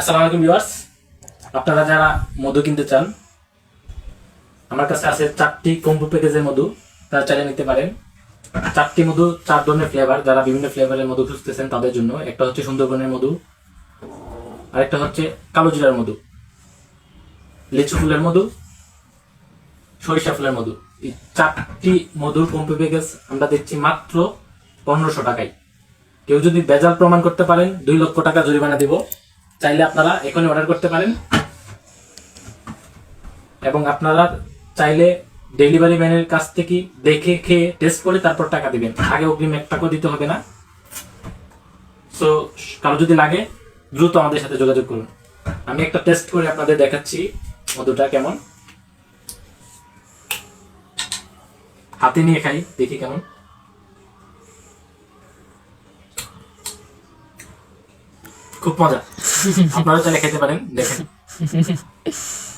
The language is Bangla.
আসসালামু আলাইকুম ভিউয়ার্স। আপনারা যারা মধু কিনতে চান, আমার কাছে আছে চারটি কম্বো প্যাকেজের মধু। তারা চাইলে নিতে পারেন। চারটি মধু, চার ধরনের ফ্লেভার যারা বিভিন্ন ফ্লেভারের মধু খুঁজতেছেন তাদের জন্য। একটা হচ্ছে সুন্দরবনের মধু, আরেকটা হচ্ছে কালো জিরার মধু। লিচু ফুলের মধু, সরিষা ফুলের মধু। এই চারটি মধুর কম্বো প্যাকেজ আমরা দিচ্ছি মাত্র পনেরোশো টাকায়। কেউ যদি বেজাল প্রমাণ করতে পারেন, দুই লক্ষ টাকা জরিমানা দিব। চাইলে আপনারা এখনই অর্ডার করতে পারেন। এবং আপনারা চাইলে ডেলিভারি ম্যানের কাছ থেকে দেখে খেয়ে টেস্ট করে তারপর টাকা দিবেন। আগে অগ্রিম এক টাকাও দিতে হবে না। সো কারও যদি লাগে, দ্রুত আমাদের সাথে যোগাযোগ করুন। আমি একটা টেস্ট করে আপনাদের দেখাচ্ছি, মধুটা কেমন। হাতে নিয়ে খাই, দেখি কেমন। খুব মজা। আপনারা চাইলে খেতে পারেন দেখেন।